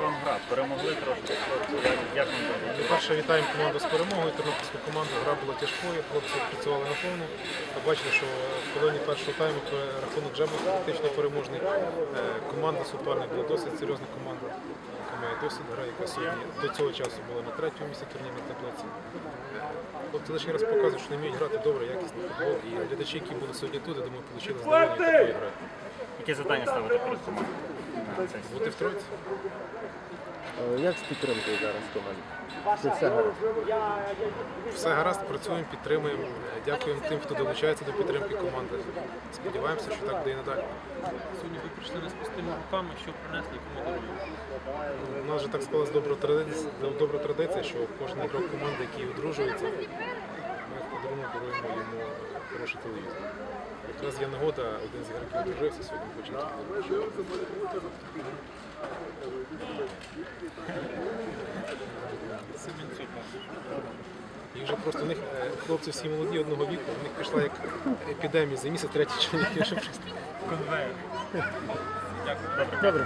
Гра, перемогли трошки хлопці. Як, вам? По-перше, вітаємо команду з перемогою. Тернопільську команду гра була тяжкою, хлопці працювали на повну. Побачили, що в половині першого тайму рахунок вже був практично переможний. Е, Команда суперник була досить серйозна команда, яка має досвід гра, яка сьогодні до цього часу була на третьому місці турнірної таблиці. Хлопці лише раз показують, що не вміють грати добре, якісний футбол. І глядачі, які були сьогодні тут, я думаю, отримали задоволення від такої гри. Які завдання ставити перед командою? Бути в тройці. Е, Як з підтримкою зараз команди? Чи все гаразд? Все гаразд, працюємо, підтримуємо. Дякуємо тим, хто долучається до підтримки команди. Сподіваємося, що так буде і надалі. Сьогодні ви прийшли не з пустими руками, що принесли кому дарують. У нас вже так склалась добра традиція, добра традиція, що кожен ігрок команди, який одружується, хороший телевізор. Якраз є нагода, один з ігроків одружився, сьогодні хочемо І вже просто в них е, хлопці всі молоді одного віку, в них пішла як епідемія за місяць, третій чоловік вже просто. Конвейер. Добре.